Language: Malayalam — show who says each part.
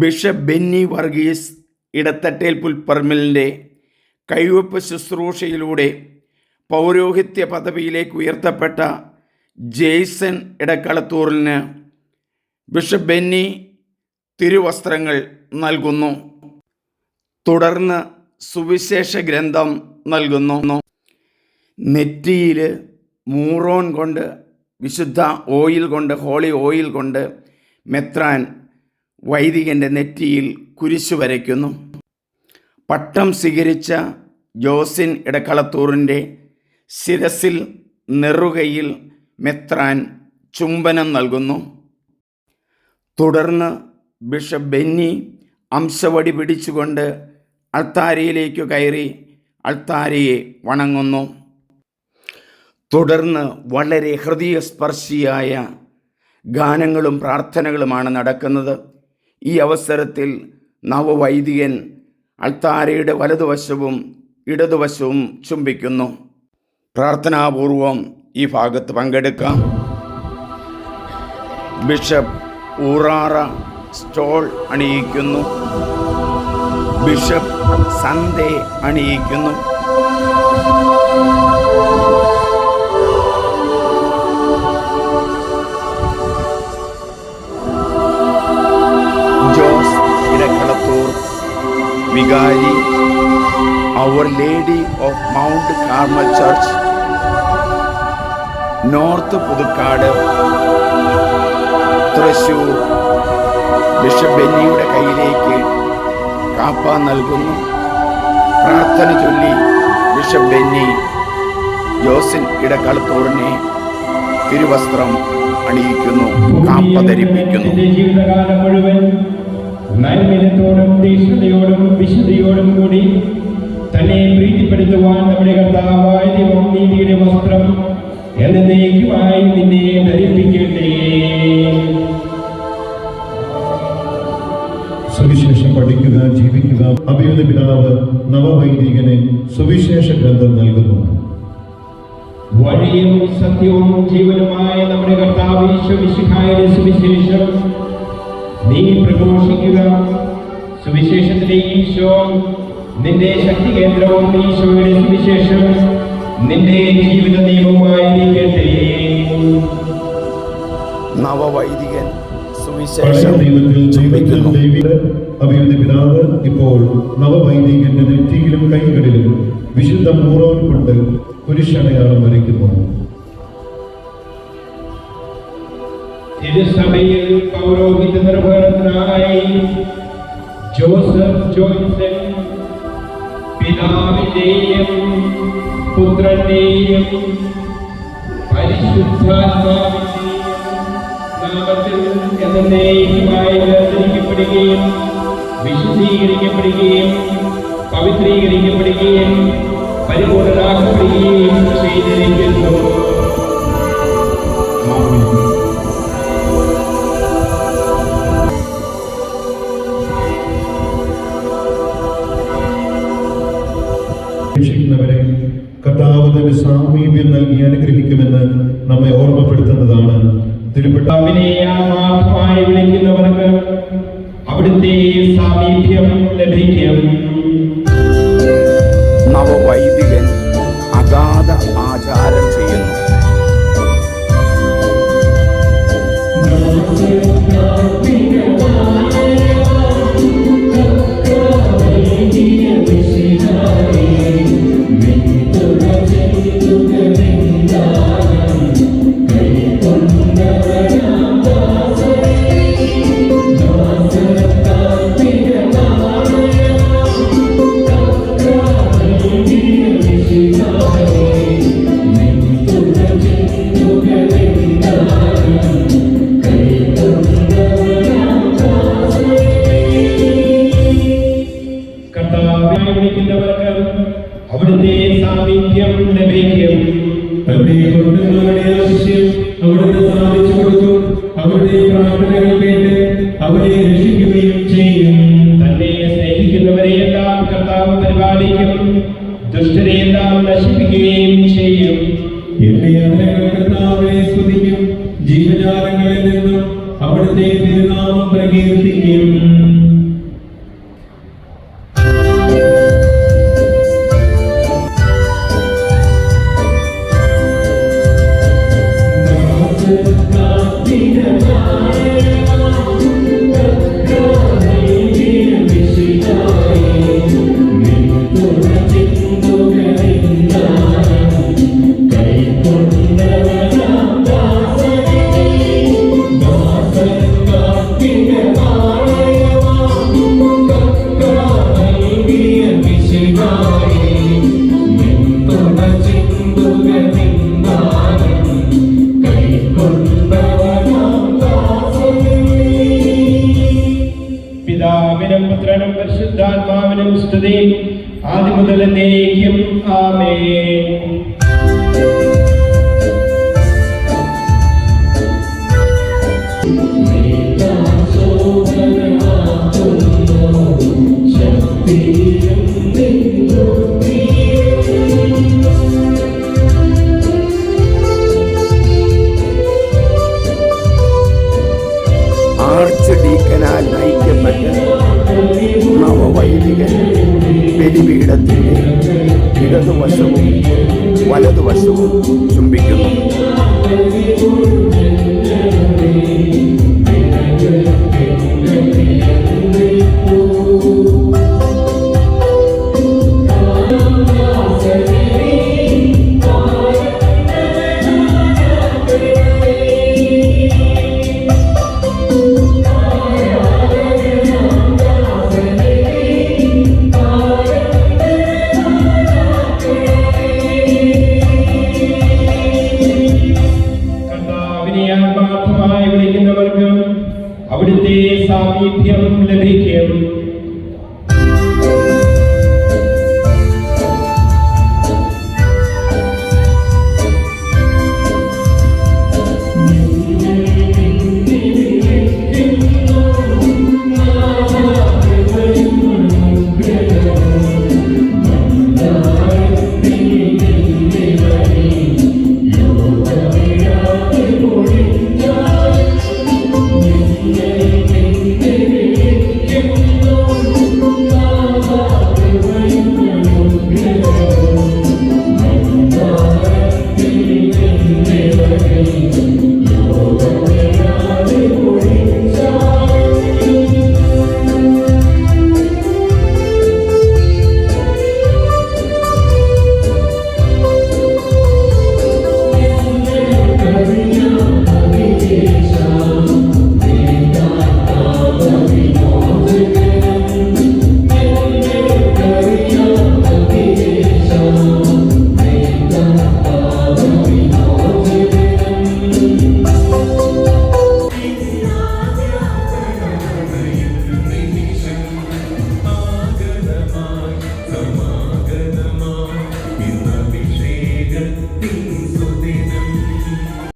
Speaker 1: ബിഷപ്പ് ബെന്നി വർഗീസ് ഇടത്തട്ടേൽ പുൽപ്പറമ്പിലിന്റെ കൈവപ്പ് ശുശ്രൂഷയിലൂടെ പൗരോഹിത്യ പദവിയിലേക്ക് ഉയർത്തപ്പെട്ട ജെയ്സൺ ഇടക്കളത്തൂറിന് ബിഷപ്പ് ബെന്നി തിരുവസ്ത്രങ്ങൾ നൽകുന്നു. തുടർന്ന് സുവിശേഷ ഗ്രന്ഥം നൽകുന്നു. നെറ്റിയിൽ മൂറോൺ കൊണ്ട് വിശുദ്ധ ഓയിൽ കൊണ്ട് ഹോളി ഓയിൽ കൊണ്ട് മെത്രാൻ വൈദികന്റെ നെറ്റിയിൽ കുരിശു വരയ്ക്കുന്നു. പട്ടം സ്വീകരിച്ച ജോസിൻ ഇടക്കളത്തൂറിന്റെ ശിരസിൽ നെറുകയിൽ മെത്രാൻ ചുംബനം നൽകുന്നു. തുടർന്ന് ബിഷപ്പ് ബെന്നി അംശവടി പിടിച്ചുകൊണ്ട് അൾത്താരയിലേക്ക് കയറി അൾത്താരയെ വണങ്ങുന്നു. തുടർന്ന് വളരെ ഹൃദയസ്പർശിയായ ഗാനങ്ങളും പ്രാർത്ഥനകളുമാണ് നടക്കുന്നത്. ഈ അവസരത്തിൽ നവവൈദികൻ അൾത്താരയുടെ വലതുവശവും ഇടതുവശവും ചുംബിക്കുന്നു. പ്രാർത്ഥനാപൂർവം ഈ ഭാഗത്ത് പങ്കെടുക്കാം. ബിഷപ്പ് ഊറാറ സ്റ്റോൾ അണിയിക്കുന്നു. ബിഷപ്പ് സന്ദേ അണിയിക്കുന്നു. വികാരി our lady of Mount Carmel church north Puthukkad Thrissur. Bishop ബെന്നിയുടെ കയ്യിലേക്ക് കാപ്പ നൽകുന്നു. പ്രാർത്ഥന ചൊല്ലി ബിഷപ്പ് ബെന്നി ജോസിൻ ഇടക്കളത്തൂറിനെ തിരുവസ്ത്രം അണിയിക്കുന്നു കാപ്പ ധരിപ്പിക്കുന്നു.
Speaker 2: ജീവിതകാലം മുഴുവൻ നന്മനത്തോടും തീക്ഷ്ണതയോടും വിശുദ്ധിയോടും കൂടി തന്നെ പ്രീതിപ്പെടുത്തുവാൻ നമ്മുടെ കർത്താവായ ദൈവം നീതിയുടെ വസ്ത്രം എന്നേക്കുമായി നിന്നെ ധരിപ്പിക്കട്ടെ.
Speaker 3: സുവിശേഷം പഠിക്കുക ജീവിക്കുക അഭിയുന്ന പിതാവ് നവവൈദികന് സുവിശേഷ ഗ്രന്ഥം നൽകുന്നു.
Speaker 2: വഴിയും സത്യവും ജീവനുമായ നമ്മുടെ കർത്താവ് ഈശോമിശിഹായുടെ സുവിശേഷം നീ പ്രഘോഷിക്കുക. സുവിശേഷത്തിലെ ഈശോ നിന്റെ ശക്തി കേന്ദ്രവും ഈശോയുടെ സുവിശേഷം നിന്റെ ജീവിത നിയമവുമായിരിക്കട്ടെ
Speaker 1: നവവൈദികൻ സുവിശേഷം
Speaker 3: അഭിയുന്ന പിതാവ് ഇപ്പോൾ നവവൈദികന്റെ നെറ്റിയിലും കൈകളിലും വിശുദ്ധ മൂറോൻ കൊണ്ട് കുരിശടയാളം വരയ്ക്കുന്നു.
Speaker 2: തിരുസഭയിൽ പൗരോഹിത നിർവഹണത്തിനായി ജോസഫ് ജോൺസൺ പിതാവിന്റെയും പുത്രന്റെയും പരിശുദ്ധാത്മാവിന്റെയും നാമത്തിൽ എന്നേക്കുമായി വേർതിരിക്കപ്പെടുകയും വിശുദ്ധീകരിക്കപ്പെടുകയും പവിത്രീകരിക്കപ്പെടുകയും പരിപൂർണരാക്കപ്പെടുകയും ചെയ്തിരിക്കുന്നു.
Speaker 3: സാമീപ്യം നൽകി അനുഗ്രഹിക്കുമെന്ന് നമ്മെ ഓർമ്മപ്പെടുത്തുന്നതാണ്. തിരുപ്പെട്ട
Speaker 2: കർത്താവിനെ വിളിക്കുന്നവർക്ക് അവിടുത്തെ സാമീപ്യം ലഭിക്കും.
Speaker 1: നവവൈദികൻ അഗാധ ആചാരം
Speaker 4: അവരെ രക്ഷിക്കുകയും ചെയ്യും.
Speaker 2: തന്നെ സ്നേഹിക്കുന്നവരെയെല്ലാം കർത്താവ് പരിപാലിക്കും. ദുഷ്ടരെയെല്ലാം നശിപ്പിക്കുകയും ചെയ്യും.
Speaker 4: എന്റെ യാത്രകൾ കർത്താവിനെ സ്തുതിക്കും. ജീവജാലങ്ങളിൽ നിന്നും അവിടുത്തെ തിരുനാമം പ്രകീർത്തിക്കും. പരിശുദ്ധാത്മാവിനും സ്തുതി ആദ്യം മുതൽ എന്നേക്കും. ആമേൻ.
Speaker 2: ഇടതുവശവും വലതുവശവും ചുംബിക്കുന്നു
Speaker 4: അവിടുത്തെ സാമീപ്യം ലഭിക്കും.